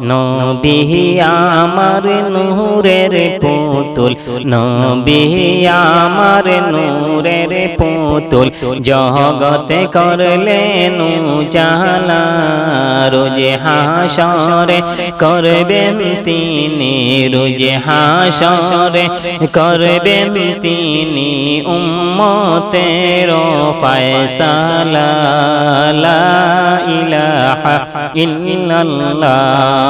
নবী আমার নূরের পুতুল, নবী আমার নূরের পুতুল, জগতে করলেন জালা রোজে হাসরে করবেন তিনি, রোজে হাসরে করবেন তিনি উম্মতের ফয়সালা ইলাহা ইল্লাল্লাহ।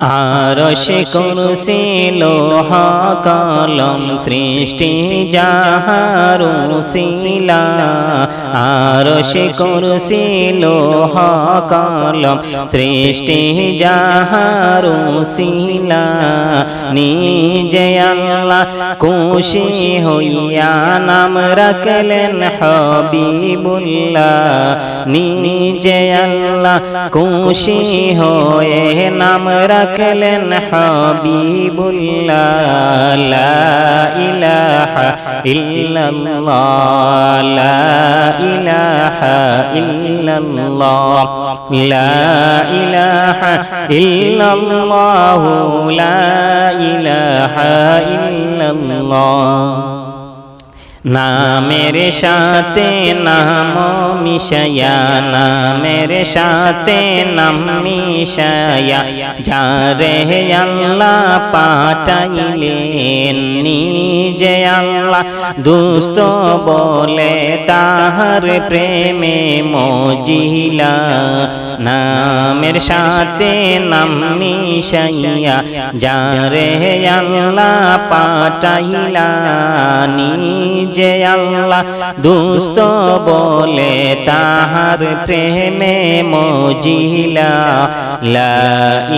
আরশ কুরসি লোহ কলম সৃষ্টি যাহারুসিলা আরশ কুরসি লোহ কলম সৃষ্টি যাহারুসিলা নিজে আল্লাহ খুশি হইয়া নাম রাখলেন হবিবুল্লাহ। নিজে আল্লাহ খুশি হয়ে নাম রাখলেন হবিবুল্লাহ লা ইলাহা ইল্লাল্লাহ লা ইলাহা ইল্লাল্লাহ লা ইলাহা ইল্লাল্লাহ লা ইলাহা ইল্লাল্লাহ নামের সাথে নাম মিশায়া নামের সাথে নাম মিশায়া যারে আল্লাহ পাঠাইলেন নিজে আল্লাহ। দুস্ত বলে তাহার প্রেমে মজিলা নামের সাথে নাম মিশাইয়া, যারে আল্লাহ পাঠাইলা, নিজে আল্লাহ দুস্ত বলে তাহার প্রেমে মজিলা। লা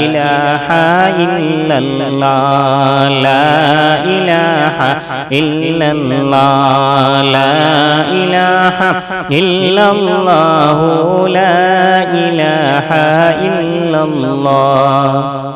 ইলাহা ইল্লাল্লাহ, লা ইলাহা ইল্লাল্লাহ, লা ইলাহা ইল্লাল্লাহ ইল্লাল্লাহ।